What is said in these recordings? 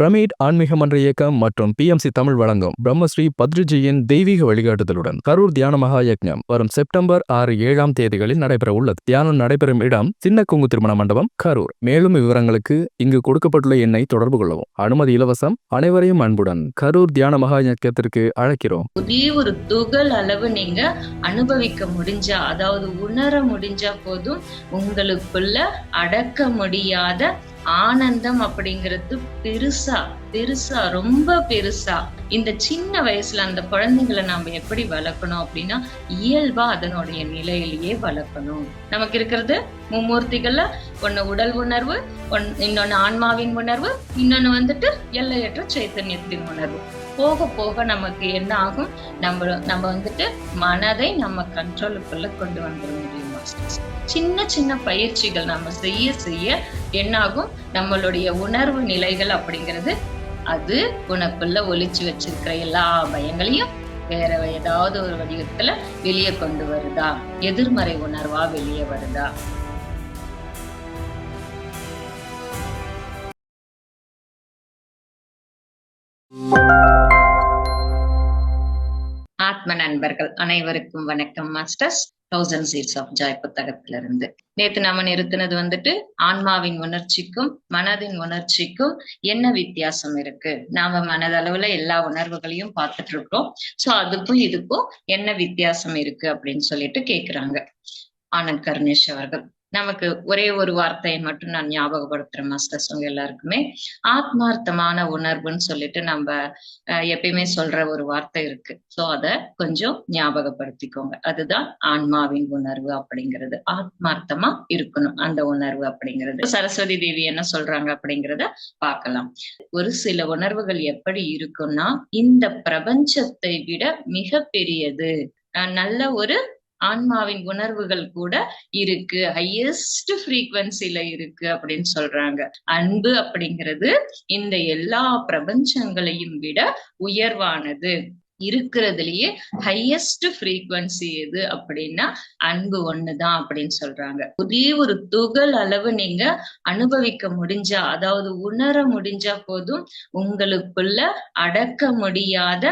Pyramid ஆன்மீக மன்ற இயக்கம் மற்றும் பிஎம்சி தமிழ் வழங்கும் பிரம்மஸ்ரீ பத்ரிஜியின் தெய்வீக வழிகாட்டுதலுடன் கரூர் தியான மகா யக்ஞம் வரும் செப்டம்பர் ஆறு ஏழாம் தேதிகளில் நடைபெற உள்ளது தியானம் நடைபெறும் இடம் சின்ன குங்கு திருமண மண்டபம் கரூர். மேலும் விவரங்களுக்கு இங்கு கொடுக்கப்பட்டுள்ள எண்ணை தொடர்பு கொள்ளவும். அனுமதி இலவசம் அனைவரையும் அன்புடன் கரூர் தியான மகா யக்கத்திற்கு அழைக்கிறோம். ஒரே ஒரு துகள் அளவு நீங்க அனுபவிக்க முடிஞ்சா அதாவது உணர முடிஞ்சா போதும் உங்களுக்குள்ள அடக்க முடியாத ஆனந்தம் அப்படிங்கிறது பெருசா பெருசா ரொம்ப பெருசா. இந்த சின்ன வயசுல அந்த குழந்தைங்களை நாம எப்படி வளர்க்கணும் அப்படின்னா இயல்பா அதனுடைய நிலையிலேயே வளர்க்கணும். நமக்கு இருக்கிறது மும்மூர்த்திகள்ல ஒன்னு உடல் உணர்வு ஒன் இன்னொன்னு ஆன்மாவின் உணர்வு இன்னொன்னு வந்துட்டு எல்லையற்ற சைத்தன்யத்தின் உணர்வு. போக போக நமக்கு என்ன ஆகும்? நம்ம நம்ம வந்துட்டு மனதை நம்ம கண்ட்ரோலுக்குள்ள கொண்டு வந்துட முடியும். சின்ன சின்ன பயிற்சிகள் நம்ம செய்ய செய்ய என்னாகும்? நம்மளுடைய உணர்வு நிலைகள் அப்படிங்கிறது அது உனக்குள்ள ஒழிச்சு வச்சிருக்கிற எல்லா பயங்களையும் வேற ஏதாவது ஒரு வடிவத்துல வெளியே கொண்டு வருதா? எதிர்மறை உணர்வா வெளியே வருதா? ஆத்ம நண்பர்கள் அனைவருக்கும் வணக்கம் masters. Thousand seeds of joy புத்தகத்திலிருந்து. நேத்து நாம நிறுத்தினது வந்துட்டு ஆன்மாவின் உணர்ச்சிக்கும் மனதின் உணர்ச்சிக்கும் என்ன வித்தியாசம் இருக்கு? நாம மனதளவுல எல்லா உணர்வுகளையும் பார்த்துட்டு இருக்கோம் சோ அதுக்கும் இதுக்கும் என்ன வித்தியாசம் இருக்கு அப்படின்னு சொல்லிட்டு கேக்குறாங்க. ஆனந்த் கருணேஷ் அவர்கள். நமக்கு ஒரே ஒரு வார்த்தையை மட்டும் நான் ஞாபகப்படுத்துறேன் மாஸ்டர்ஸ் உங்க எல்லாருக்குமே. ஆத்மார்த்தமான உணர்வுன்னு சொல்லிட்டு நம்ம அஹ், எப்பயுமே சொல்ற ஒரு வார்த்தை இருக்கு. சோ அத கொஞ்சம் ஞாபகப்படுத்திக்கோங்க. அதுதான் ஆன்மாவின் உணர்வு அப்படிங்கிறது. ஆத்மார்த்தமா இருக்கணும் அந்த உணர்வு அப்படிங்கிறது. சரஸ்வதி தேவி என்ன சொல்றாங்க அப்படிங்கிறத பார்க்கலாம். ஒரு சில உணர்வுகள் எப்படி இருக்கும்னா இந்த பிரபஞ்சத்தை விட மிக பெரியது. நல்ல ஒரு ஆன்மாவின் உணர்வுகள் கூட இருக்கு. ஹையஸ்ட் ஃப்ரீக்வன்சில இருக்கு அப்படின்னு சொல்றாங்க. அன்பு அப்படிங்கிறது இந்த எல்லா பிரபஞ்சங்களையும் விட உயர்வானது. இருக்கிறதுலயே ஹையஸ்ட் ஃப்ரீக்வன்சி எது அப்படின்னா அன்பு ஒண்ணுதான் அப்படின்னு சொல்றாங்க. ஒரே ஒரு துகள் அளவு நீங்க அனுபவிக்க முடிஞ்சா அதாவது உணர முடிஞ்சா போதும் உங்களுக்குள்ள அடக்க முடியாத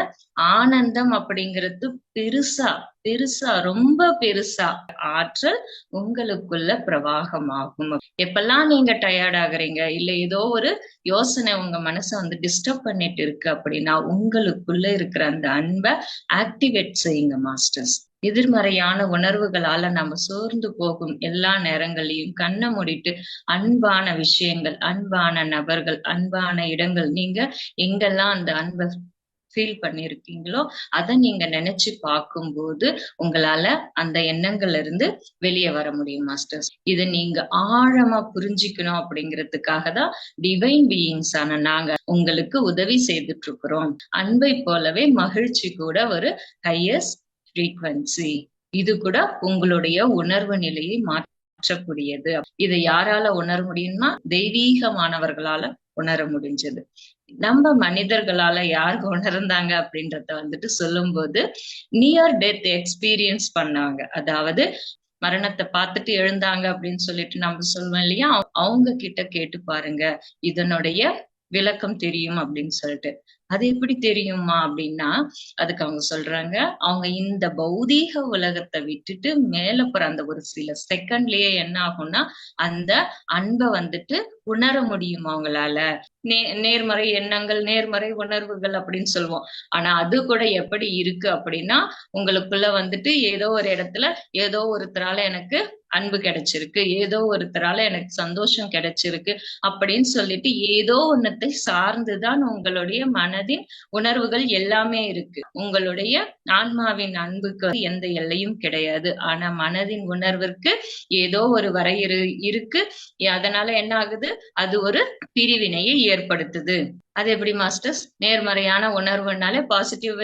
ஆனந்தம் அப்படிங்கிறது பெருசா பெருசா ரொம்ப பெருசா ஆற்றல் உங்களுக்குள்ள பிரவாகமாகும். எப்பெல்லாம் நீங்க டயர்ட் ஆகுறீங்க இல்ல ஏதோ ஒரு யோசனை உங்க மனசை வந்து டிஸ்டர்ப் பண்ணிட்டு இருக்கு அப்படின்னா உங்களுக்குள்ள இருக்கிற அந்த அன்பை ஆக்டிவேட் செய்யுங்க மாஸ்டர்ஸ் எதிர்மறையான உணர்வுகளால நம்ம சோர்ந்து போகும் எல்லா நேரங்களையும் கண்ணை மூடிட்டு அன்பான விஷயங்கள் அன்பான நபர்கள் அன்பான இடங்கள் நீங்க எங்கெல்லாம் அந்த அன்பை ஃபீல் பண்ணிருக்கீங்களோ அதை நீங்க நினைச்சு பார்க்கும்போது உங்களால அந்த எண்ணங்கள்ல இருந்து வெளியே வர முடியும் மாஸ்டர்ஸ் இதை நீங்க ஆழமா புரிஞ்சுக்கணும் அப்படிங்கிறதுக்காக தான் டிவைன் பீயிங்ஸ் ஆன நாங்க உங்களுக்கு உதவி செய்துட்டு இருக்கிறோம் அன்பை போலவே மகிழ்ச்சி கூட ஒரு ஹையஸ்ட் ஃப்ரீக்வன்சி இது கூட உங்களுடைய உணர்வு நிலையை மாற்றக்கூடியது. இதை யாரால உணர முடியும்னா தெய்வீகமானவர்களால உணர முடிஞ்சது. நம்ம மனிதர்களால யாருக்கு உணர்ந்தாங்க அப்படின்றத வந்துட்டு சொல்லும்போது நியர் டெத் எக்ஸ்பீரியன்ஸ் பண்ணாங்க. அதாவது மரணத்தை பார்த்துட்டு எழுந்தாங்க அப்படின்னு சொல்லிட்டு நம்ம சொல்லுவோம் இல்லையா? அவங்க கிட்ட கேட்டு பாருங்க இதனுடைய விளக்கம் தெரியும் அப்படின்னு சொல்லிட்டு. அது எப்படி தெரியுமா அப்படின்னா அதுக்கு அவங்க சொல்றாங்க அவங்க இந்த பௌதீக உலகத்தை விட்டுட்டு மேல போற அந்த ஒரு சில செகண்ட்லயே என்ன ஆகும்னா அந்த அன்பை வந்துட்டு உணர முடியும் அவங்களால? நே நேர்மறை எண்ணங்கள் நேர்மறை உணர்வுகள் அப்படின்னு சொல்லுவோம். ஆனா அது கூட எப்படி இருக்கு அப்படின்னா உங்களுக்குள்ள வந்துட்டு ஏதோ ஒரு இடத்துல ஏதோ ஒருத்தரால எனக்கு அன்பு கிடைச்சிருக்கு ஏதோ ஒருத்தரால எனக்கு சந்தோஷம் கிடைச்சிருக்கு அப்படின்னு சொல்லிட்டு ஏதோ ஒன்னத்தை சார்ந்துதான் உங்களுடைய மனதின் உணர்வுகள் எல்லாமே இருக்கு. உங்களுடைய ஆன்மாவின் அன்புக்கு எந்த எல்லையும் கிடையாது. ஆனா மனதின் உணர்விற்கு ஏதோ ஒரு வரையறு இருக்கு. அதனால என்ன ஆகுது? அது ஒரு பிரிவினையை ஏற்படுத்துது. அது எப்படி மாஸ்டர்ஸ்? நேர்மறையான உணர்வுனாலே பாசிட்டிவ்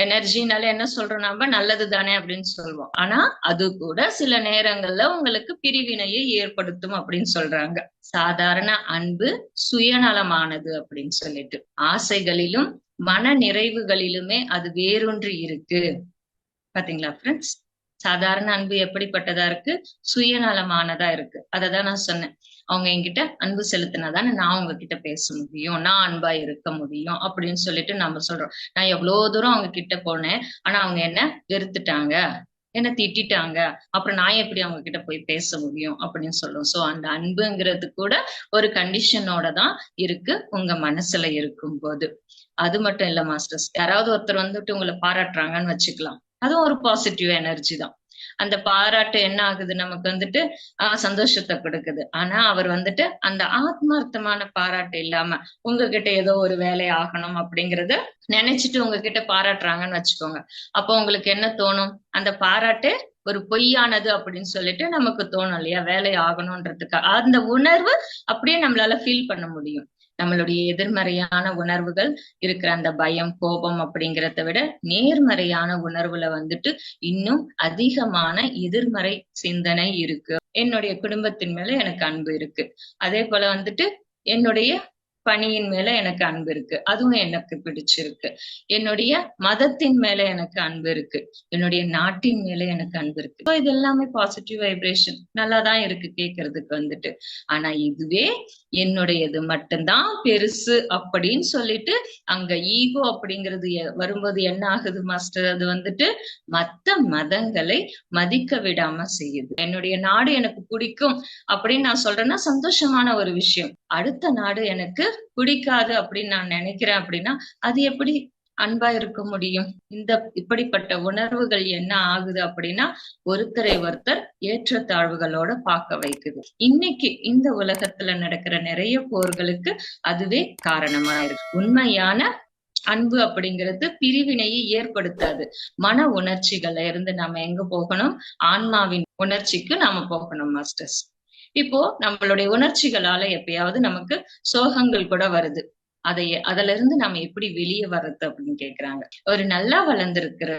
எனர்ஜினாலே என்ன சொல்றோம் நம்ம? நல்லது தானே அப்படின்னு சொல்லுவோம் ஆனா அது கூட சில நேரங்கள்ல உங்களுக்கு பிரிவினையை ஏற்படுத்தும் அப்படின்னு சொல்றாங்க. சாதாரண அன்பு சுயநலமானது அப்படின்னு சொல்லிட்டு. ஆசைகளிலும் மன நிறைவுகளிலுமே அது வேறொன்று இருக்கு. பாத்தீங்களா ஃப்ரெண்ட்ஸ் சாதாரண அன்பு எப்படிப்பட்டதா இருக்கு? சுயநலமானதா இருக்கு. அததான் நான் சொன்னேன். அவங்க என்கிட்ட அன்பு செலுத்தினாதானே நான் அவங்க கிட்ட பேச முடியும் நான் அன்பா இருக்க முடியும் அப்படின்னு சொல்லிட்டு நம்ம சொல்றோம். நான் எவ்வளவு தூரம் அவங்க கிட்ட போனேன் ஆனா அவங்க என்ன வெறுத்துட்டாங்க என்ன திட்டிட்டாங்க அப்புறம் நான் எப்படி அவங்க கிட்ட போய் பேச முடியும் அப்படின்னு சொல்லுவோம் சோ அந்த அன்புங்கிறது கூட ஒரு கண்டிஷனோட தான் இருக்கு உங்க மனசுல இருக்கும்போது. அது மட்டும் இல்ல மாஸ்டர்ஸ் யாராவது ஒருத்தர் வந்துட்டு உங்களை பாராட்டுறாங்கன்னு வச்சுக்கலாம். அதுவும் ஒரு பாசிட்டிவ் எனர்ஜி தான். அந்த பாராட்டு என்ன ஆகுது? நமக்கு வந்துட்டு ஆஹ் சந்தோஷத்தை கொடுக்குது. ஆனா அவர் வந்துட்டு அந்த ஆத்மார்த்தமான பாராட்டு இல்லாம உங்ககிட்ட ஏதோ ஒரு வேலை ஆகணும் அப்படிங்கறத நினைச்சிட்டு உங்ககிட்ட பாராட்டுறாங்கன்னு வச்சுக்கோங்க. அப்போ உங்களுக்கு என்ன தோணும்? அந்த பாராட்டு ஒரு பொய்யானது அப்படின்னு சொல்லிட்டு நமக்கு தோணும் இல்லையா? வேலை ஆகணும்ன்றதுக்கு அந்த உணர்வு அப்படியே நம்மளால ஃபீல் பண்ண முடியும். நம்மளுடைய எதிர்மறையான உணர்வுகள் இருக்கிற அந்த பயம் கோபம் அப்படிங்கிறத விட நேர்மறையான உணர்வுல வந்துட்டு இன்னும் அதிகமான எதிர்மறை சிந்தனை இருக்கு. என்னுடைய குடும்பத்தின் மேல எனக்கு அன்பு இருக்கு. அதே போல வந்துட்டு என்னுடைய பணியின் மேல எனக்கு அன்பு இருக்கு. அதுவும் எனக்கு பிடிச்சிருக்கு. என்னுடைய மதத்தின் மேல எனக்கு அன்பு இருக்கு. என்னுடைய நாட்டின் மேல எனக்கு அன்பு இருக்கு. இது எல்லாமே பாசிட்டிவ் வைப்ரேஷன் நல்லாதான் இருக்கு கேட்கறதுக்கு வந்துட்டு. ஆனா இதுவே என்னுடையது மட்டும்தான் பெருசு அப்படின்னு சொல்லிட்டு அங்க ஈகோ அப்படிங்கிறது எ- வரும்போது என்ன ஆகுது மாஸ்டர் அது வந்துட்டு மத்த மதங்களை மதிக்க விடாம செய்யுது. என்னுடைய நாடு எனக்கு பிடிக்கும் அப்படின்னு நான் சொல்றேன்னா சந்தோஷமான ஒரு விஷயம். அடுத்த நாடு எனக்கு பிடிக்காது அப்படின்னு நான் நினைக்கிறேன் அப்படின்னா அது எப்படி அன்பா இருக்க முடியும்? இந்த இப்படிப்பட்ட உணர்வுகள் என்ன ஆகுது அப்படின்னா ஒருத்தரை ஒருத்தர் ஏற்றத்தாழ்வுகளோட பார்க்க வைக்குது. இன்னைக்கு இந்த உலகத்துல நடக்கிற நிறைய போர்களுக்கு அதுவே காரணமா இருக்கு. உண்மையான அன்பு அப்படிங்கிறது பிரிவினையை ஏற்படுத்தாது. மன உணர்ச்சிகள்ல இருந்து நாம எங்க போகணும்? ஆன்மாவின் உணர்ச்சிக்கு நாம போகணும் மாஸ்டர்ஸ் இப்போ நம்மளுடைய உணர்ச்சிகளால எப்பயாவது நமக்கு சோகங்கள் கூட வருது. அதை அதுல இருந்து நம்ம எப்படி வெளியே வர்றது அப்படின்னு கேக்குறாங்க. ஒரு நல்லா வளர்ந்திருக்கிற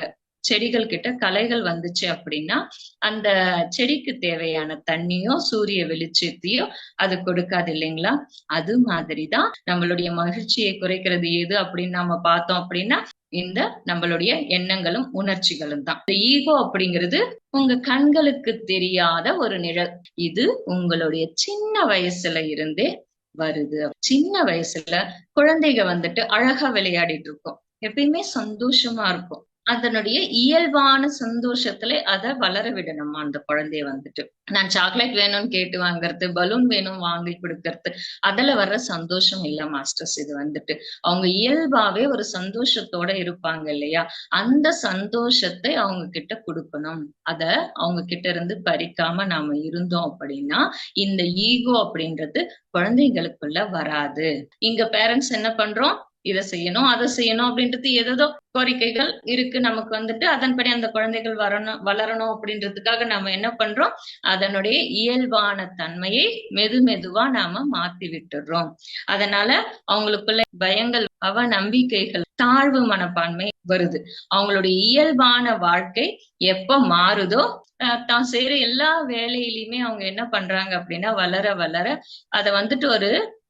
செடிகள் கிட்ட களைகள் வந்துச்சு அப்படின்னா அந்த செடிக்கு தேவையான தண்ணியோ சூரிய வெளிச்சத்தையோ அது கொடுக்காது இல்லைங்களா? அது மாதிரிதான் நம்மளுடைய மகிழ்ச்சியை குறைக்கிறது. எது அப்படின்னு நம்ம பார்த்தோம் அப்படின்னா இந்த நம்மளுடைய எண்ணங்களும் உணர்ச்சிகளும் தான். இந்த ஈகோ அப்படிங்கிறது உங்க கண்களுக்கு தெரியாத ஒரு நிழல். இது உங்களுடைய சின்ன வயசுல இருந்தே வருது. சின்ன வயசுல குழந்தைங்க வந்துட்டு அழகா விளையாடிட்டு இருக்கும். எப்பயுமே சந்தோஷமா இருக்கும் அதனுடைய இயல்பான சந்தோஷத்துல அத வளர விடணுமா? அந்த குழந்தைய வந்துட்டு. நான் சாக்லேட் வேணும்னு கேட்டு வாங்குறது பலூன் வேணும் வாங்கி கொடுக்கறது அதுல வர்ற சந்தோஷம் இல்ல மாஸ்டர்ஸ் இது வந்துட்டு. அவங்க இயல்பாவே ஒரு சந்தோஷத்தோட இருப்பாங்க இல்லையா? அந்த சந்தோஷத்தை அவங்க கிட்ட கொடுக்கணும். அத அவங்க கிட்ட இருந்து பறிக்காம நாம இருந்தோம் அப்படின்னா இந்த ஈகோ அப்படின்றது குழந்தைகளுக்குள்ள வராது. இங்க பேரண்ட்ஸ் என்ன பண்றோம்? இதை செய்யணும் அதை செய்யணும் அப்படின்றது ஏதோ கோரிக்கைகள் இருக்கு நமக்கு வந்துட்டு. அதன்படி அந்த குழந்தைகள் வரணும் வளரணும் அப்படின்றதுக்காக நாம என்ன பண்றோம்? அதனுடைய இயல்பான தன்மையை மெது மெதுவா நாம மாத்தி விட்டுடுறோம் அதனால அவங்களுக்குள்ள பயங்கள் அவ நம்பிக்கைகள் தாழ்வு மனப்பான்மை வருது. அவங்களுடைய இயல்பான வாழ்க்கை எப்ப மாறுதோ அஹ் தான் செய்யற எல்லா வேலையிலயுமே அவங்க என்ன பண்றாங்க அப்படின்னா வளர வளர அத வந்துட்டு ஒரு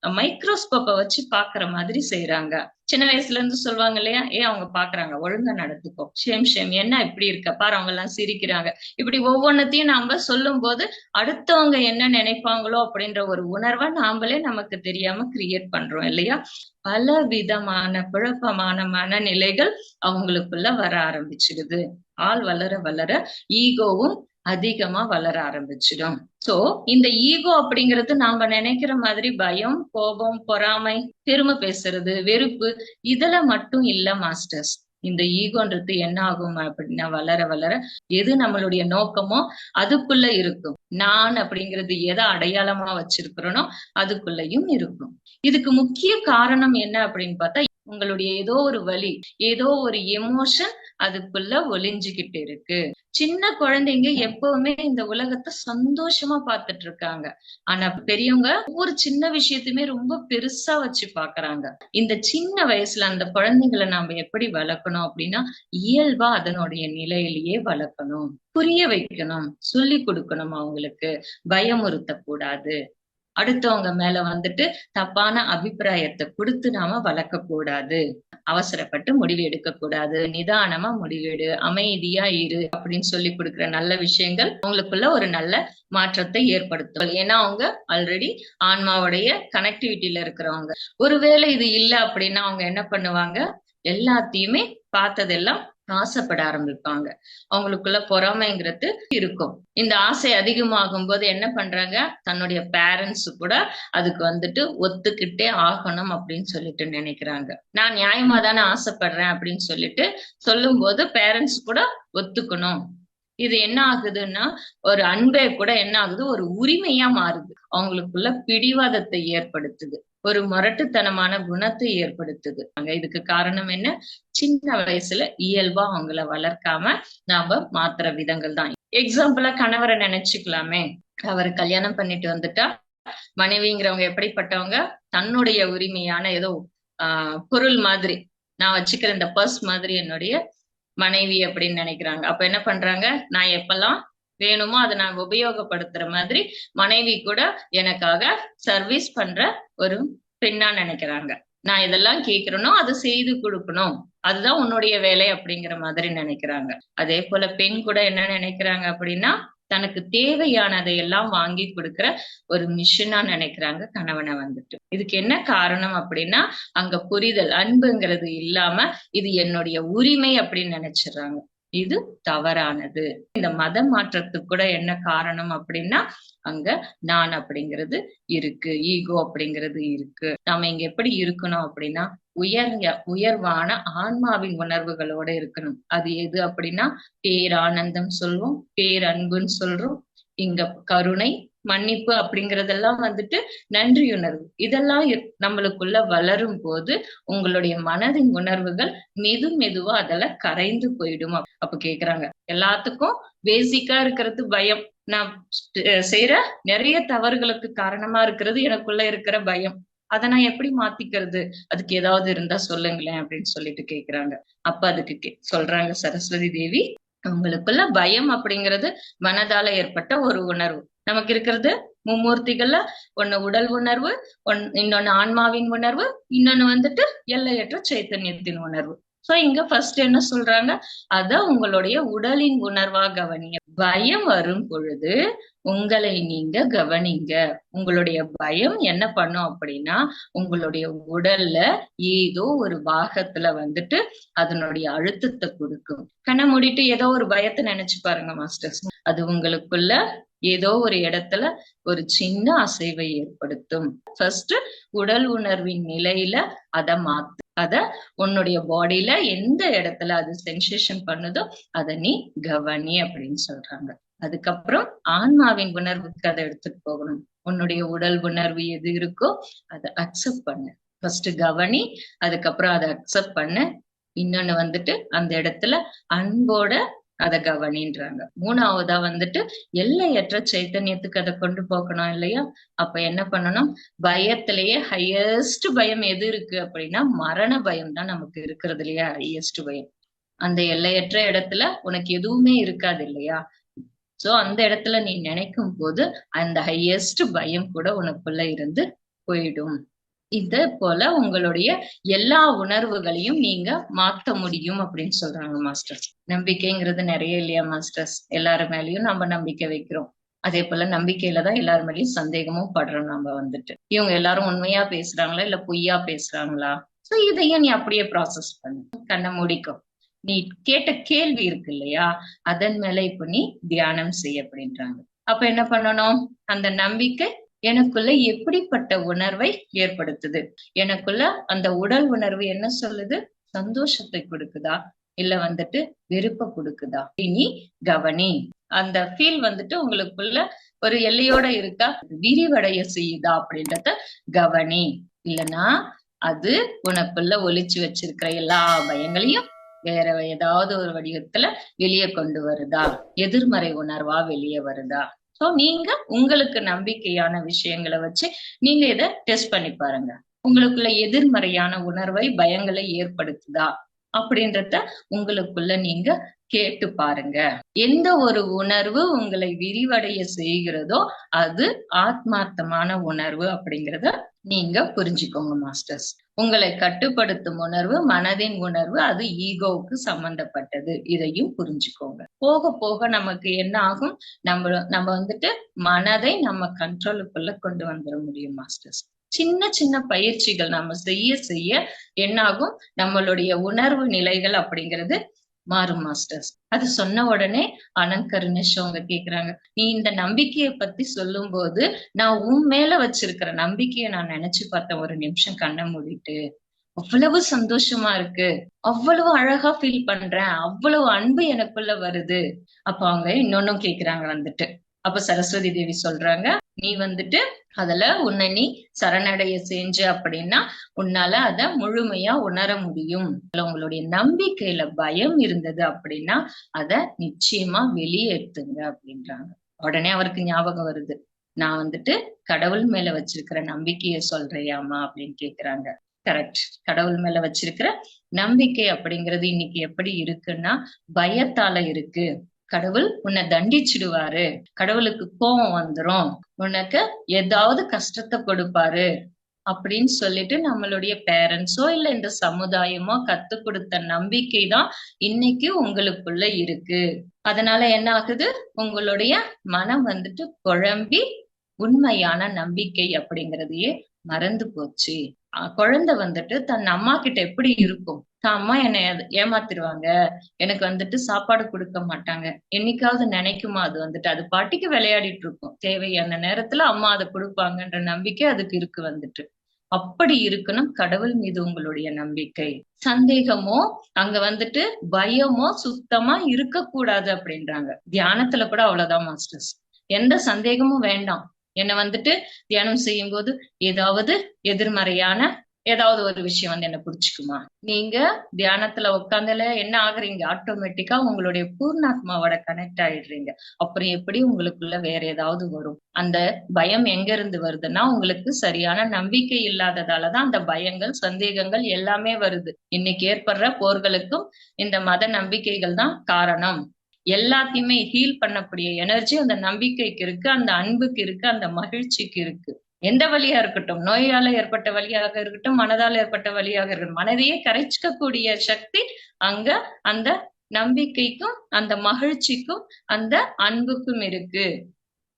மைக்ரோஸ்கோப்பை வச்சு பாக்குற மாதிரி செய்யறாங்க சின்ன வயசுல இருந்து சொல்லுவாங்க இல்லையா? ஏ அவங்க பாக்குறாங்க. ஒழுங்கா நடந்துக்கோ. Shame shame. என்ன இப்படி இருக்க? பாரு அவங்க எல்லாம் சிரிக்கிறாங்க. இப்படி ஒவ்வொன்னத்தையும் நாம சொல்லும் போது அடுத்தவங்க என்ன நினைப்பாங்களோ அப்படின்ற ஒரு உணர்வை நாமளே நமக்கு தெரியாம கிரியேட் பண்றோம் இல்லையா? பல விதமான குழப்பமான மனநிலைகள் அவங்களுக்குள்ள வர ஆரம்பிச்சிடுது. ஆள் வளர வளர ஈகோவும் அதிகமா வளர ஆரம்பிச்சிடும். சோ இந்த ஈகோ அப்படிங்கிறது நாம நினைக்கிற மாதிரி பயம் கோபம் பொறாமை பெருமை பேசுறது வெறுப்பு இதுல மட்டும் இல்ல மாஸ்டர்ஸ் இந்த ஈகோன்றது என்ன ஆகும் அப்படின்னா வளர வளர எது நம்மளுடைய நோக்கமோ அதுக்குள்ள இருக்கும். நான் அப்படிங்கிறது எதை அடையாளமா வச்சிருக்கிறோனோ அதுக்குள்ளயும் இருக்கும். இதுக்கு முக்கிய காரணம் என்ன அப்படின்னு பார்த்தா உங்களுடைய ஏதோ ஒரு வலி ஏதோ ஒரு எமோஷன் அதுக்குள்ள ஒளிஞ்சுகிட்டு இருக்கு. சின்ன குழந்தைங்க எப்பவுமே இந்த உலகத்தை சந்தோஷமா பார்த்துட்டு இருக்காங்க. ஆனா பெரியவங்க ஒவ்வொரு சின்ன விஷயத்தையுமே ரொம்ப பெருசா வச்சு பாக்குறாங்க இந்த சின்ன வயசுல அந்த குழந்தைங்களை நாம எப்படி வளர்க்கணும் அப்படின்னா இயல்பா அதனுடைய நிலையிலேயே வளர்க்கணும். புரிய வைக்கணும். சொல்லி கொடுக்கணும் அவங்களுக்கு. பயமுறுத்த கூடாது அடுத்தவங்க மேல வந்துட்டு தப்பான அபிப்பிராயத்தை கொடுத்து நாம வளர்க்க கூடாது. அவசரப்பட்டு முடிவு எடுக்க கூடாது. நிதானமா முடிவெடு அமைதியா இரு அப்படின்னு சொல்லி கொடுக்குற நல்ல விஷயங்கள் அவங்களுக்குள்ள ஒரு நல்ல மாற்றத்தை ஏற்படுத்தும். ஏன்னா அவங்க ஆல்ரெடி ஆன்மாவுடைய கனெக்டிவிட்டியில இருக்கிறவங்க. ஒருவேளை இது இல்ல அப்படின்னா அவங்க என்ன பண்ணுவாங்க? எல்லாத்தையுமே பார்த்ததெல்லாம் ஆசைப்பட ஆரம்பிப்பாங்க. அவங்களுக்குள்ள பொறாமைங்கிறது இருக்கும். இந்த ஆசை அதிகமாகும் போது என்ன பண்றாங்க? தன்னுடைய பேரண்ட்ஸ் கூட அதுக்கு வந்துட்டு ஒத்துக்கிட்டே ஆகணும் அப்படின்னு சொல்லிட்டு நினைக்கிறாங்க. நான் நியாயமா தானே ஆசைப்படுறேன் அப்படின்னு சொல்லிட்டு சொல்லும் போது பேரண்ட்ஸ் கூட ஒத்துக்கணும். இது என்ன ஆகுதுன்னா ஒரு அன்பே கூட என்ன ஆகுது? ஒரு உரிமையா மாறுது. அவங்களுக்குள்ள பிடிவாதத்தை ஏற்படுத்துது. ஒரு முரட்டுத்தனமான குணத்தை ஏற்படுத்துது. அங்க இதுக்கு காரணம் என்ன? சின்ன வயசுல இயல்பா அவங்கள வளர்க்காம நாம மாத்துற விதங்கள் தான். எக்ஸாம்பிளா கணவரை நினைச்சுக்கலாமே. அவர் கல்யாணம் பண்ணிட்டு வந்துட்டா மனைவிங்கிறவங்க எப்படிப்பட்டவங்க? தன்னுடைய உரிமையான ஏதோ ஆஹ் பொருள் மாதிரி. நான் வச்சுக்கிற இந்த பர்ஸ் மாதிரி என்னுடைய மனைவி அப்படின்னு நினைக்கிறாங்க. அப்ப என்ன பண்றாங்க? நான் எப்பெல்லாம் வேணுமோ அதை நான் உபயோகப்படுத்துற மாதிரி மனைவி கூட எனக்காக சர்வீஸ் பண்ற ஒரு பெண்ணா நினைக்கிறாங்க. நான் இதெல்லாம் கேட்கிறேனோ அதை செய்து கொடுக்கணும். அதுதான் உன்னுடைய வேலை அப்படிங்கிற மாதிரி நினைக்கிறாங்க. அதே போல பெண் கூட என்ன நினைக்கிறாங்க அப்படின்னா தனக்கு தேவையானதை எல்லாம் வாங்கி கொடுக்கிற ஒரு மிஷினா நினைக்கிறாங்க கணவனை வந்துட்டு. இதுக்கு என்ன காரணம் அப்படின்னா அங்க புரிதல் அன்புங்கிறது இல்லாம இது என்னுடைய உரிமை அப்படின்னு நினைச்சிடுறாங்க. இது தவறானது. இந்த மத மாற்றத்துக்கு கூட என்ன காரணம் அப்படின்னா அங்க நான் அப்படிங்கிறது இருக்கு ஈகோ அப்படிங்கிறது இருக்கு. நாம இங்க எப்படி இருக்கணும் அப்படின்னா உயர் உயர்வான ஆன்மாவின் உணர்வுகளோட இருக்கணும். அது எது அப்படின்னா பேரானந்தம் சொல்வோம் பேரன்புன்னு சொல்றோம். இங்க கருணை மன்னிப்பு அப்படிங்கறதெல்லாம் வந்துட்டு நன்றியுணர்வு. இதெல்லாம் நம்மளுக்குள்ள வளரும் போது உங்களுடைய மனதின் உணர்வுகள் மெது மெதுவா அதெல்லாம் கரைந்து போயிடும் அப்ப கேக்குறாங்க. எல்லாத்துக்கும் பேசிக்கா இருக்கிறது பயம். நான் செய்யற நிறைய தவறுகளுக்கு காரணமா இருக்கிறது எனக்குள்ள இருக்கிற பயம். அதை நான் எப்படி மாத்திக்கிறது? அதுக்கு ஏதாவது இருந்தா சொல்லுங்களேன் அப்படின்னு சொல்லிட்டு கேக்குறாங்க. அப்ப அதுக்கு சொல்றாங்க சரஸ்வதி தேவி உங்களுக்குள்ள பயம் அப்படிங்கிறது மனதால ஏற்பட்ட ஒரு உணர்வு. நமக்கு இருக்கிறது மும்மூர்த்திகள்ல ஒண்ணு உடல் உணர்வு ஒன் இன்னொன்னு ஆன்மாவின் உணர்வு இன்னொன்னு வந்துட்டு எல்லையற்ற சைத்தன்யத்தின் உணர்வு. சோ இங்க ஃபர்ஸ்ட் என்ன சொல்றாங்க? அத உங்களுடைய உடலின் உணர்வா கவனிங்க பயம் வரும் பொழுது உங்களை நீங்க கவனிங்க. உங்களுடைய பயம் என்ன பண்ணும் அப்படின்னா உங்களுடைய உடல்ல ஏதோ ஒரு பாகத்துல வந்துட்டு அதனுடைய அழுத்தத்தை கொடுக்கும். கண்ணை மூடிட்டு ஏதோ ஒரு பயத்தை நினைச்சு பாருங்க மாஸ்டர்ஸ். அது உங்களுக்குள்ள ஏதோ ஒரு இடத்துல ஒரு சின்ன அசைவை ஏற்படுத்தும். ஃபர்ஸ்ட் உடல் உணர்வின் நிலையில அதை மாத்து. அத உன்னுடைய பாடியில எந்த இடத்துல அது சென்சேஷன் பண்ணுதோ அத நீ கவனி அப்படின்னு சொல்றாங்க. அதுக்கப்புறம் ஆன்மாவின் உணர்வுக்கு அதை எடுத்துட்டு போகணும். உன்னுடைய உடல் உணர்வு எது இருக்கோ அதை அக்செப்ட் பண்ணு. ஃபர்ஸ்ட் கவனி அதுக்கப்புறம் அதை அக்செப்ட் பண்ணு. இன்னொன்னு வந்துட்டு அந்த இடத்துல அன்போட அத கவனின்றாங்க. மூணாவதா வந்துட்டு எல்லையற்ற சைத்தன்யத்துக்கு அதை கொண்டு போகணும் இல்லையா? அப்ப என்ன பண்ணணும்? பயத்திலேயே ஹையஸ்ட் பயம் எது இருக்கு அப்படின்னா மரண பயம் தான் நமக்கு இருக்கிறது இல்லையா? ஹையஸ்ட் பயம். அந்த எல்லையற்ற இடத்துல உனக்கு எதுவுமே இருக்காது இல்லையா? சோ அந்த இடத்துல நீ நினைக்கும் போது அந்த ஹையஸ்ட் பயம் கூட உனக்குள்ள இருந்து போயிடும். இத போல உங்களுடைய எல்லா உணர்வுகளையும் நீங்க மாத்த முடியும் அப்படின்னு சொல்றாங்க மாஸ்டர்ஸ் நம்பிக்கைங்கிறது நிறைய இல்லையா மாஸ்டர்ஸ் எல்லாரு மேலயும் நம்ம நம்பிக்கை வைக்கிறோம். அதே போல நம்பிக்கையில தான் எல்லாரு மேலயும் சந்தேகமும் படுறோம் நம்ம வந்துட்டு. இவங்க எல்லாரும் உண்மையா பேசுறாங்களா இல்ல பொய்யா பேசுறாங்களா? சோ இதையும் நீ அப்படியே ப்ராசஸ் பண்ணு. கண்ணை முடிக்கும் நீ கேட்ட கேள்வி இருக்கு இல்லையா? அதன் மேல இப்ப நீ தியானம் செய்ய அப்படின்றாங்க. அப்ப என்ன பண்ணணும்? அந்த நம்பிக்கை எனக்குள்ள எப்படிப்பட்ட உணர்வை ஏற்படுத்துது? எனக்குள்ள அந்த உடல் உணர்வு என்ன சொல்லுது? சந்தோஷத்தை கொடுக்குதா? இல்ல வந்துட்டு வெறுப்ப கொடுக்குதா? இனி கவனி. அந்த ஃபீல் வந்துட்டு உங்களுக்குள்ள ஒரு எல்லையோட இருக்கா? விரிவடைய செய்யுதா அப்படின்றத கவனி. இல்லனா அது உனக்குள்ள ஒழிச்சு வச்சிருக்கிற எல்லா பயங்களையும் வேற ஏதாவது ஒரு வடிவத்துல வெளியே கொண்டு வருதா? எதிர்மறை உணர்வா வெளியே வருதா? சோ நீங்க உங்களுக்கு நம்பிக்கையான விஷயங்களை வச்சு நீங்க இத டெஸ்ட் பண்ணி பாருங்க. உங்களுக்குள்ள எதிர்மறையான உணர்வை பயங்களை ஏற்படுத்துதா அப்படின்றத உங்களுக்குள்ள நீங்க கேட்டு பாருங்க. எந்த ஒரு உணர்வு உங்களை விரிவடைய செய்கிறதோ அது ஆத்மார்த்தமான உணர்வு அப்படிங்கறத நீங்க புரிஞ்சுக்கோங்க மாஸ்டர்ஸ் உங்களை கட்டுப்படுத்தும் உணர்வு மனதின் உணர்வு அது ஈகோவுக்கு சம்பந்தப்பட்டது. இதையும் புரிஞ்சுக்கோங்க. போக போக நமக்கு என்ன ஆகும்? நம்ம நம்ம வந்துட்டு மனதை நம்ம கண்ட்ரோலுக்குள்ள கொண்டு வந்துட முடியும் மாஸ்டர்ஸ் சின்ன சின்ன பயிற்சிகள் நம்ம செய்ய செய்ய என்னாகும்? நம்மளுடைய உணர்வு நிலைகள் அப்படிங்கிறது மாறும் மாஸ்டர்ஸ் அது சொன்ன உடனே அனந்த் கருணேஷ் அவங்க கேக்குறாங்க. நீ இந்த நம்பிக்கையை பத்தி சொல்லும் போது நான் உன் மேல வச்சிருக்கிற நம்பிக்கையை நான் நினைச்சு பார்த்தேன் ஒரு நிமிஷம் கண்ணை மூடிட்டு அவ்வளவு சந்தோஷமா இருக்கு. அவ்வளவு அழகா ஃபீல் பண்றேன். அவ்வளவு அன்பு எனக்குள்ள வருது. அப்ப அவங்க இன்னொன்னும் கேக்குறாங்க வந்துட்டு. அப்ப சரஸ்வதி தேவி சொல்றாங்க நீ வந்துட்டு அதுல உன்னை நீ சரணடைய செஞ்ச அப்படின்னா உன்னால அத முழுமையா உணர முடியும். உங்களுடைய நம்பிக்கையில பயம் இருந்தது அப்படின்னா அத நிச்சயமா வெளியேற்றுங்க அப்படின்றாங்க. உடனே அவருக்கு ஞாபகம் வருது. நான் வந்துட்டு கடவுள் மேல வச்சிருக்கிற நம்பிக்கைய சொல்றியாமா அப்படின்னு கேக்குறாங்க. கரெக்ட் கடவுள் மேல வச்சிருக்கிற நம்பிக்கை அப்படிங்கிறது இன்னைக்கு எப்படி இருக்குன்னா பயத்தால இருக்கு. கடவுள் உன்னை தண்டிச்சிடுவாரு. கடவுளுக்கு கோபம் வந்துரும். உனக்கு ஏதாவது கஷ்டத்தை கொடுப்பாரு அப்படின்னு சொல்லிட்டு நம்மளுடைய பேரண்ட்ஸோ இல்ல இந்த சமுதாயமோ கத்து கொடுத்த நம்பிக்கை தான் இன்னைக்கு உங்களுக்குள்ள இருக்கு. அதனால என்ன ஆகுது? உங்களுடைய மனம் வந்துட்டு குழம்பி உண்மையான நம்பிக்கை அப்படிங்கறதையே மறந்து போச்சு. குழந்தை வந்துட்டு தன் அம்மா கிட்ட எப்படி இருக்கும்? தான் அம்மா என்னை ஏமாத்திருவாங்க? எனக்கு வந்துட்டு சாப்பாடு கொடுக்க மாட்டாங்க. என்னைக்காவது நினைக்குமா அது வந்துட்டு? அது பாட்டிக்கு விளையாடிட்டு இருக்கும். தேவையான நேரத்துல அம்மா அதை கொடுப்பாங்கன்ற நம்பிக்கை அதுக்கு இருக்கு வந்துட்டு. அப்படி இருக்கணும் கடவுள் மீது உங்களுடைய நம்பிக்கை. சந்தேகமோ அங்க வந்துட்டு பயமோ சுத்தமா இருக்கக்கூடாது அப்படின்றாங்க. தியானத்துல கூட அவ்வளவுதான் மாஸ்டர்ஸ். எந்த சந்தேகமும் வேண்டாம். என்ன வந்துட்டு தியானம் செய்யும் போது ஏதாவது எதிர்மறையான ஏதாவது ஒரு விஷயம் வந்து என்ன புடிச்சுக்குமா? நீங்க தியானத்துல உட்காந்துல என்ன ஆகுறீங்க? ஆட்டோமேட்டிக்கா உங்களுடைய பூர்ணாத்மாவோட கனெக்ட் ஆயிடுறீங்க. அப்புறம் எப்படி உங்களுக்குள்ள வேற ஏதாவது வரும்? அந்த பயம் எங்க இருந்து வருதுன்னா உங்களுக்கு சரியான நம்பிக்கை இல்லாததாலதான் அந்த பயங்கள் சந்தேகங்கள் எல்லாமே வருது. இன்னைக்கு ஏற்படுற போர்களுக்கும் இந்த மத நம்பிக்கைகள் தான் காரணம். எல்லாத்தையுமே ஹீல் பண்ணக்கூடிய எனர்ஜி அந்த நம்பிக்கைக்கு இருக்கு அந்த அன்புக்கு இருக்கு அந்த மகிழ்ச்சிக்கு இருக்கு. எந்த வழியா இருக்கட்டும் நோயால ஏற்பட்ட வழியாக இருக்கட்டும் மனதால் ஏற்பட்ட வழியாக இருக்கட்டும் மனதையே கரைச்சிக்கக்கூடிய சக்தி அங்க அந்த நம்பிக்கைக்கும் அந்த மகிழ்ச்சிக்கும் அந்த அன்புக்கும் இருக்கு.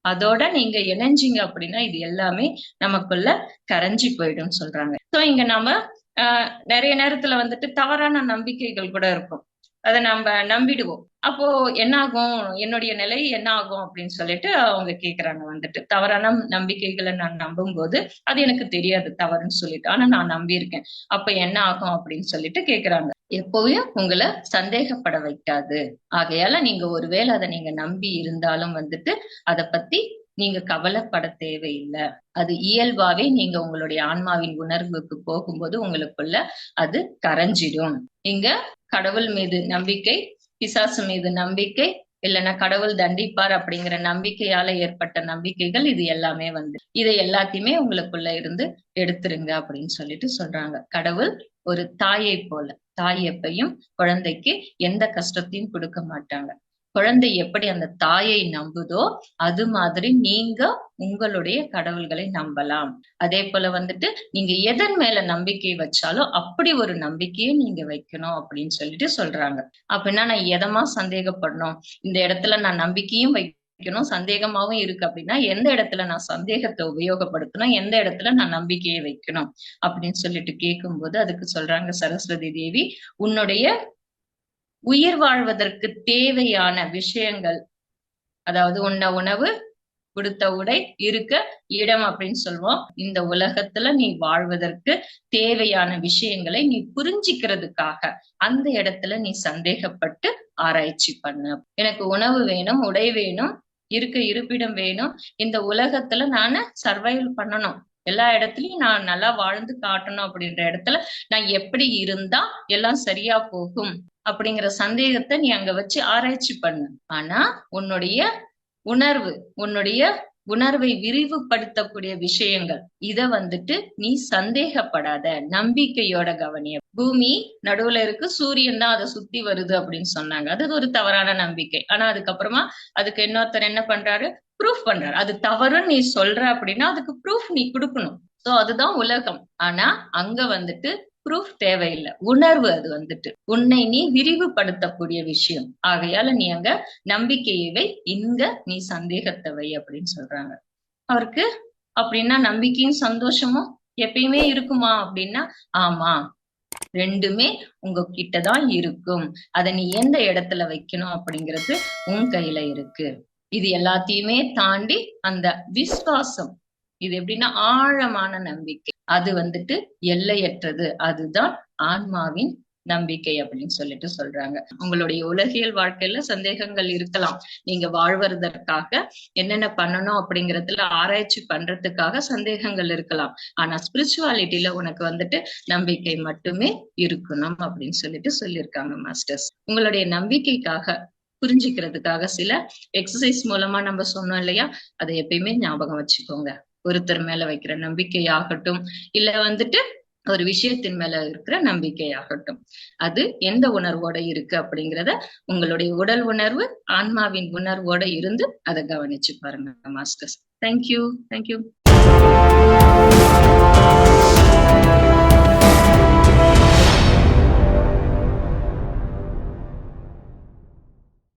அதோட நீங்க இணைஞ்சிங்க அப்படின்னா இது எல்லாமே நமக்குள்ள கரைஞ்சி போயிடும் சொல்றாங்க. சோ இங்க நாம ஆஹ் நிறைய நேரத்துல வந்துட்டு தவறான நம்பிக்கைகள் கூட இருக்கும். அதை நம்ம நம்பிடுவோம். அப்போ என்ன ஆகும் என்னுடைய நிலை என்ன ஆகும் அப்படின்னு சொல்லிட்டு அவங்க கேக்குறாங்க வந்துட்டு. தவறான நம்பிக்கைகளை நான் நம்பும் போது அது எனக்கு தெரியாது தவறுன்னு சொல்லிட்டு. ஆனா நான் நம்பியிருக்கேன். அப்ப என்ன ஆகும் அப்படின்னு சொல்லிட்டு கேக்குறாங்க. எப்பவும் உங்களை சந்தேகப்பட வைக்காது. ஆகையால நீங்க ஒருவேளை அதை நீங்க நம்பி இருந்தாலும் வந்துட்டு அதை பத்தி நீங்க கவலைப்பட தேவையில்லை. அது இயல்பாவே நீங்க உங்களுடைய ஆன்மாவின் உணர்வுக்கு போகும்போது உங்களுக்குள்ள அது கரைஞ்சிடும். இங்க கடவுள் மீது நம்பிக்கை பிசாசு மீது நம்பிக்கை இல்லைன்னா கடவுள் தண்டிப்பார் அப்படிங்கிற நம்பிக்கையால ஏற்பட்ட நம்பிக்கைகள் இது எல்லாமே வந்து இதை எல்லாத்தையுமே உங்களுக்குள்ள இருந்து எடுத்துருங்க அப்படின்னு சொல்லிட்டு சொல்றாங்க. கடவுள் ஒரு தாயை போல தாய் எப்பையும் குழந்தைக்கு எந்த கஷ்டத்தையும் கொடுக்க மாட்டாங்க. குழந்தை எப்படி அந்த தாயை நம்புதோ அது மாதிரி நீங்க உங்களுடைய கடவுள்களை நம்பலாம். அதே போல வந்துட்டு நீங்க எதன் மேல நம்பிக்கை வச்சாலும் அப்படி ஒரு நம்பிக்கையை நீங்க வைக்கணும் அப்படின்னு சொல்லிட்டு சொல்றாங்க. அப்படின்னா நான் எதமா சந்தேகப்படணும்? இந்த இடத்துல நான் நம்பிக்கையும் வைக்கணும் சந்தேகமாவும் இருக்கு அப்படின்னா எந்த இடத்துல நான் சந்தேகத்தை உபயோகப்படுத்தணும் எந்த இடத்துல நான் நம்பிக்கையை வைக்கணும் அப்படின்னு சொல்லிட்டு கேட்கும்போது அதுக்கு சொல்றாங்க சரஸ்வதி தேவி உன்னுடைய உயிர் வாழ்வதற்கு தேவையான விஷயங்கள். அதாவது உண்ண உணவு கொடுத்த உடை இருக்க இடம் அப்படின்னு சொல்லுவோம் இந்த உலகத்துல நீ வாழ்வதற்கு தேவையான விஷயங்களை நீ புரிஞ்சிக்கிறதுக்காக அந்த இடத்துல நீ சந்தேகப்பட்டு ஆராய்ச்சி பண்ண. எனக்கு உணவு வேணும் உடை வேணும் இருக்க இருப்பிடம் வேணும். இந்த உலகத்துல நானு சர்வைவல் பண்ணணும். எல்லா இடத்துலயும் நான் நல்லா வாழ்ந்து காட்டணும் அப்படின்ற இடத்துல நான் எப்படி இருந்தா எல்லாம் சரியா போகும் அப்படிங்கிற சந்தேகத்தை நீ அங்க வச்சு ஆராய்ச்சி பண்ணு. ஆனா உன்னுடைய உணர்வு உன்னுடைய உணர்வை விரிவுபடுத்தக்கூடிய விஷயங்கள் இத வந்துட்டு நீ சந்தேகப்படாத நம்பிக்கையோட கவனிய. பூமி நடுவுல இருக்கு சூரியன் தான் அதை சுத்தி வருது அப்படின்னு சொன்னாங்க. அது ஒரு தவறான நம்பிக்கை. ஆனா அதுக்கப்புறமா அதுக்கு இன்னொருத்தர் என்ன பண்றாரு? ப்ரூஃப் பண்றாரு. அது தவறுன்னு நீ சொல்ற அப்படின்னா அதுக்கு ப்ரூஃப் நீ கொடுக்கணும். சோ அதுதான் உலகம். ஆனா அங்க வந்துட்டு ப்ரூஃப் தேவையில்லை. உணர்வு அது வந்துட்டு. உன்னை நீ விரிவுபடுத்தக்கூடிய விஷயம். ஆகையால நீ அங்க நம்பிக்கையவை இங்க நீ சந்தேகத்தை வை அப்படின்னு சொல்றாங்க. அவருக்கு அப்படின்னா நம்பிக்கையும் சந்தோஷமும் எப்பயுமே இருக்குமா அப்படின்னா ஆமா. ரெண்டுமே உங்ககிட்ட தான் இருக்கும். அதை நீ எந்த இடத்துல வைக்கணும் அப்படிங்கிறது உன் கையில இருக்கு. இது எல்லாத்தையுமே தாண்டி அந்த விசுவாசம். இது எப்படின்னா ஆழமான நம்பிக்கை. அது வந்துட்டு எல்லையற்றது. அதுதான் ஆன்மாவின் நம்பிக்கை அப்படின்னு சொல்லிட்டு சொல்றாங்க. உங்களுடைய உலகியல் வாழ்க்கையில சந்தேகங்கள் இருக்கலாம். நீங்க வாழ்வதற்காக என்னென்ன பண்ணணும் அப்படிங்கறதுல ஆராய்ச்சி பண்றதுக்காக சந்தேகங்கள் இருக்கலாம். ஆனா ஸ்பிரிச்சுவாலிட்டியில உனக்கு வந்துட்டு நம்பிக்கை மட்டுமே இருக்கணும் அப்படின்னு சொல்லிட்டு சொல்லியிருக்காங்க மாஸ்டர்ஸ் உங்களுடைய நம்பிக்கைக்காக புரிஞ்சுக்கிறதுக்காக சில எக்ஸசைஸ் மூலமா நம்ம சொன்னோம் இல்லையா? அதை எப்பயுமே ஞாபகம் வச்சுக்கோங்க. ஒருத்தர் மேல வைக்கிற நம்பிக்கையாகட்டும் இல்ல வந்துட்டு ஒரு விஷயத்தின் மேல இருக்கிற நம்பிக்கையாகட்டும். அது எந்த உணர்வோட இருக்கு அப்படிங்கிறத உங்களுடைய உடல் உணர்வு ஆன்மாவின் உணர்வோட இருந்து அதை கவனிச்சு பாருங்க மாஸ்டர்ஸ் தேங்க்யூ தேங்க்யூ